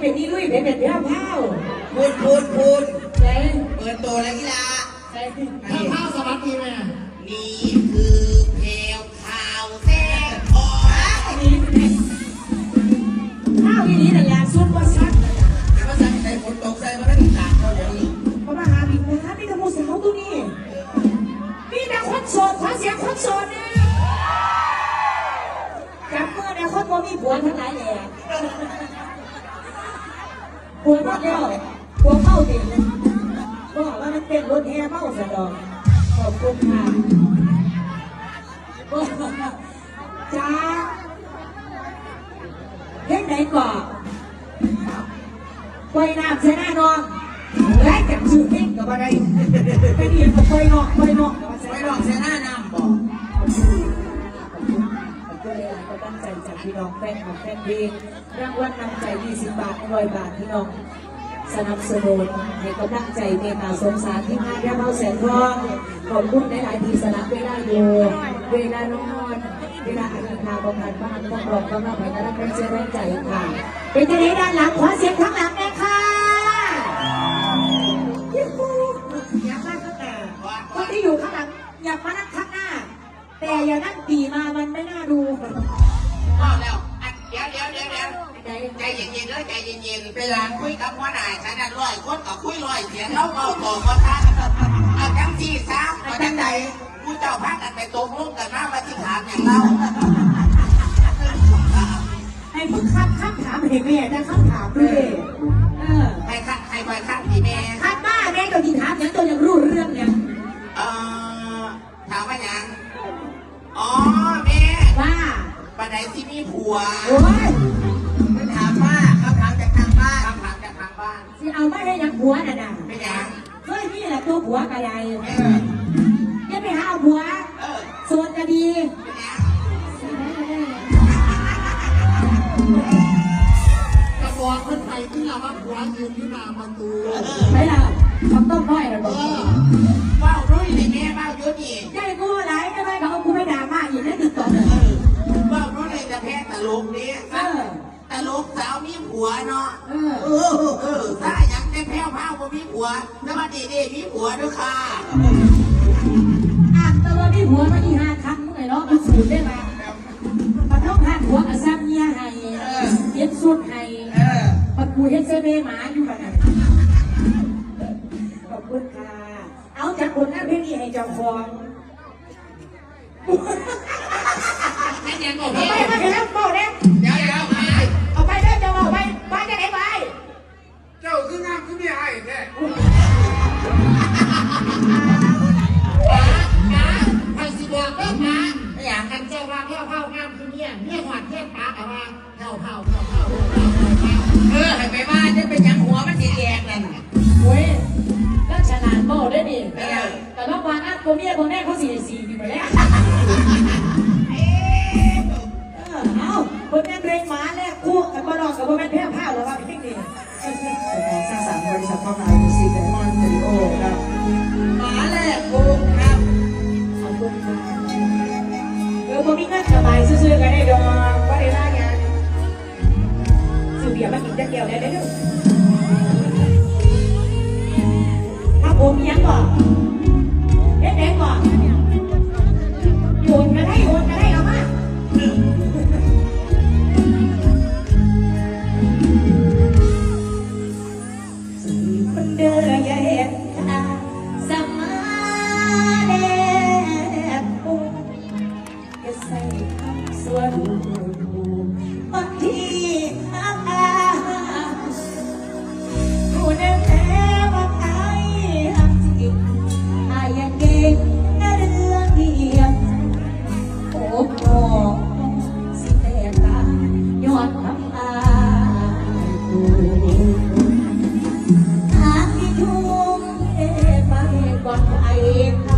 เป็นนี่ลุยเป็นเป็นเพี้ยวเผาพูดพูดพูดใช่เปิดตัวแล้วกีฬาใช่ข้าวข้าวสวัสดีแม่นี่คือเพลวข่าวแท้พอนี่ข้าวอย่างนี้น่ะยาซุปว่าซักแต่ว่าสั่งใส่ฝนตกใส่มาแล้วตากเขาอย่างนี้เพราะมาหาบินนะมีแต่หมูสาวตัวนี้มีแต่คนโสดขอเสียงคนโสดนะจับมือเนี่ยคนบ่มีผัวทั้งหลายแหละผัวหมด แล้วผัวเมาดิบอกว่ามันเป็นรถแห่เมาสะดอกขอบคุณค่ะจ้าเฮ็ดไหนก่อนปล่อยน้ำใส่หน้าน้องไล่กับชื่อเพ่งกับอะไรไปเรียนกับปล่อยนอกปล่อยนอกกับใส่ไม่หลน้าองเสียหน้าน้ำบอกก็เลยก็ตั้งใจจากพี่น้องแฟนของแฟนเพลงรางวัลนำใจ 20 บาท100บาทพี่น้อง สนับสนุนให้กำลังใจเมตตาสงสารที่งานย่าเมาแสนทองขอบคุณในหลายๆทีสนับเวลาอยู่เวลานอนเวลาอาทิตย์นาบำบัดบ้านต้องรองกำลังให้กำลังใจแรงใจค่ะเป็นจะได้ด้านหลังขอเสียงข้างหลังเลยค่ะยูฮูอยากมาข้างหน้าคนที่อยู่ข้างหลังอยากมานั่งข้างหน้า แต่อย่านั่งปีมามันไม่น่าดูก็แล้วอันเดี๋ยวเดี๋ยวเดี๋ยวเดี๋ยว ใจใจเย็นๆเลยใจเย็นๆเวลาคุยกับหัวหน้าฉันนั่นร้อยคนก็คุยร้อยเสียงเราเบาต่อมาท่านเอาจังที่ซะเอาจังใดผู้เจ้าพักกันไปตกลงกันมามาที่ถามอย่างเราให้มึงคัดคำถามให้แม่นะคำถามด้วย ยังผัวน่ะนะเป็นหยังเฮ้ยนี่แหละตัวผัวกระไดเอออย่าไปหาเอาผัวเออโสดก็ดีเป็นหยังกระบอกคนไทยที่เราว่าหัวยืนที่หน้าประตูไม่ล่ะทำต้มน้อยนะบเออกอเบ้าด้วยเลยแม่เบ้าอยุ่นี่ยายกูไหนทำไมเขาเอากูไม่ด่ามาอีกนะติดต่อเออเบ้าด้วยเลยจะแพ้ตลกนี่เออตลกสาวมีผัวเนาะเออเออเอ อถ้าหยังได้แพ้วพ้าวบ่มีผัวแล้วมาดีดีมีผัวด้วยค่ะอ่านตัวพี่ผัวมาอีห้าครั้งมึงไงเนาะมันสูดได้ไหมมันต้องหาผัวกับซ้ำเมียให้เย็บสุดให้เออปะกูเฮ็ดเซเบหมาอยู่แบบนั้นขอบคุณค่ะ เอาจากผลงานเพลงนี้ให้เจ้าของไม่ยังบอกเอาพี่ไปมาเถอะแล้วบอกเนี่ยเดี๋ยว ยหอเทพปากอะว่าเท่าเท่าเท่าเท่าเออให้ไปว่าจะเป็นยังหัวมันสีแดงนั่นโอ้ยแล้วฉลาดบอกได้ดิเออแต่ละวันอะตัวเมียตัวแม่เขาสี่สี่อยู่ไปแล้วเออเอาผลงานเพลงหมาแรกคู่กับบ้านนอกกับบ้านแพ้ผ้าหรือว่าเพลงนี้สร้างสรรค์บริษัทพ่อนามิวสิกและมอนเตอริโอครับหมาแรกกูครับขอบคุณค่ะเออพอมีเงินสบายซื่อๆกันได้ดอก บียร์มากินจักแก้วได้ได้ด้วยมาโอมยังก่อนเด็ดเด็ดก่อ Thank you.